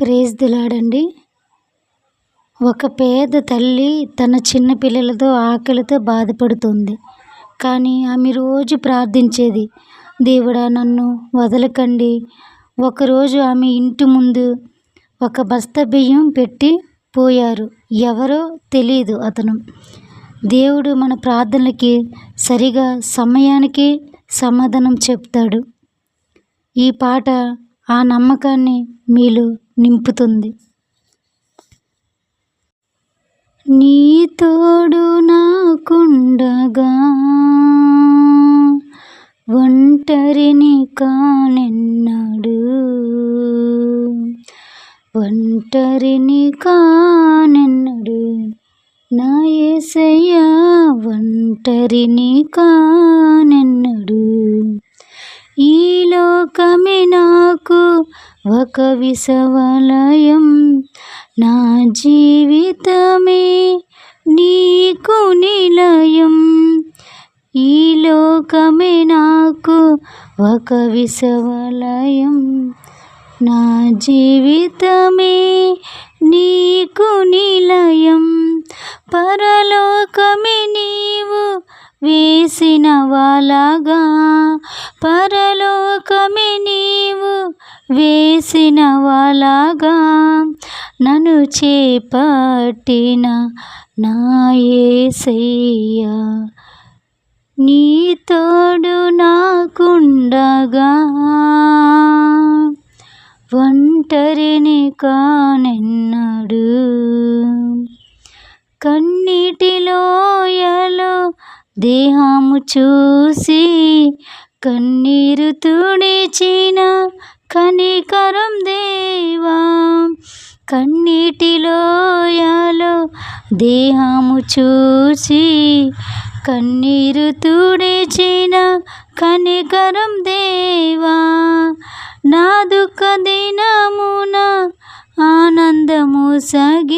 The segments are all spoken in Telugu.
ప్రేజ్ దిలాడండి. ఒక పేద తల్లి తన చిన్న పిల్లలతో ఆకలితో బాధపడుతుంది. కానీ ఆమె రోజు ప్రార్థించేది దేవుడా నన్ను వదలకండి. ఒకరోజు ఆమె ఇంటి ముందు ఒక బస్తా బియ్యం పెట్టి పోయారు. ఎవరో తెలియదు అతను. దేవుడు మన ప్రార్థనలకి సరిగా సమయానికి సమాధానం చెప్తాడు. ఈ పాట ఆ నమ్మకాన్ని మీలో నింపుతుంది. నీ తోడు నాకుండగా ఒంటరిని కానెన్నాడు. ఒంటరిని కానెన్నాడు. నా ఏసయ్యా ఒంటరిని కానెన్నడు. ఈ లోకమే నాకు ఒక విసవలయం. నా జీవితమే నీకు నిలయం. ఈ లోకమే నాకు ఒక విసవలయం. నా జీవితమే నీకు నిలయం. పరలోకమే నీవు వేసిన వాళ్ళగా పరలోకమే నీవు వేసిన వాళ్ళగా నన్ను చేపట్టిన నా ఏసయ్యా. నీ తోడు నాకుండగా ఒంటరిని కానెన్నడు. కన్నీటిలోయలో దేహము చూసి కన్నీరు తుడిచిన కనికరం దేవా. కన్నీటిలోయలో దేహము చూసి కన్నీరు తుడిచిన కనికరం దేవా. నా దుఃఖ దినమున ఆనందము సగి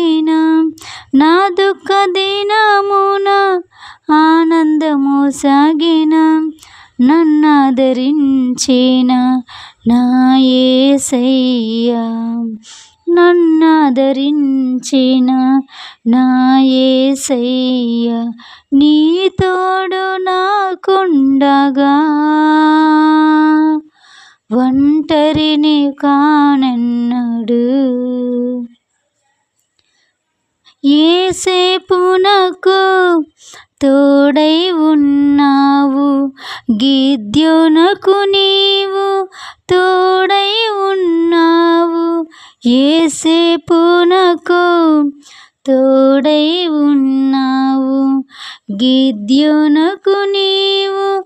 సాగిన నన్నాదరించిన నా ఏసయ్యా? నన్నాదరించిన నా ఏసయ్య? నీ తోడు నాకుండగా ఒంటరిని కానన్నాడు. ఏసేపు నాకు తోడై ఉన్న గిద్యోనకు నీవు తోడై ఉన్నావు. ఏసేపునకు తోడై ఉన్నావు. గిద్యోనకు నీవు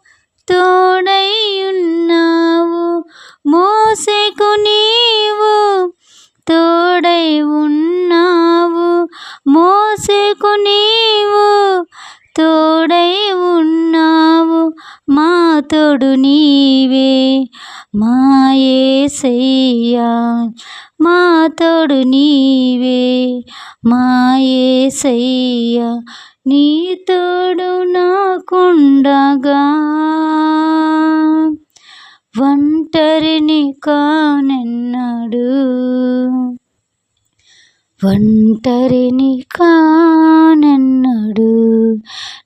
తోడై ఉన్నావు. మోసకు నీవు తోడై ఉన్నావు. మోసేకు తోడు నీవే మాయేసయ్యా మా తోడు నీవే మాయేసయ్యా నీ తోడు నాకుండగా ఒంటరిని కానన్నాడు ఒంటరిని కానన్నాడు.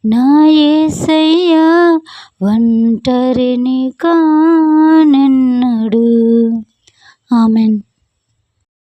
నా ఏసయ్య ఒంటరిని కానెన్నడు. ఆమెన్.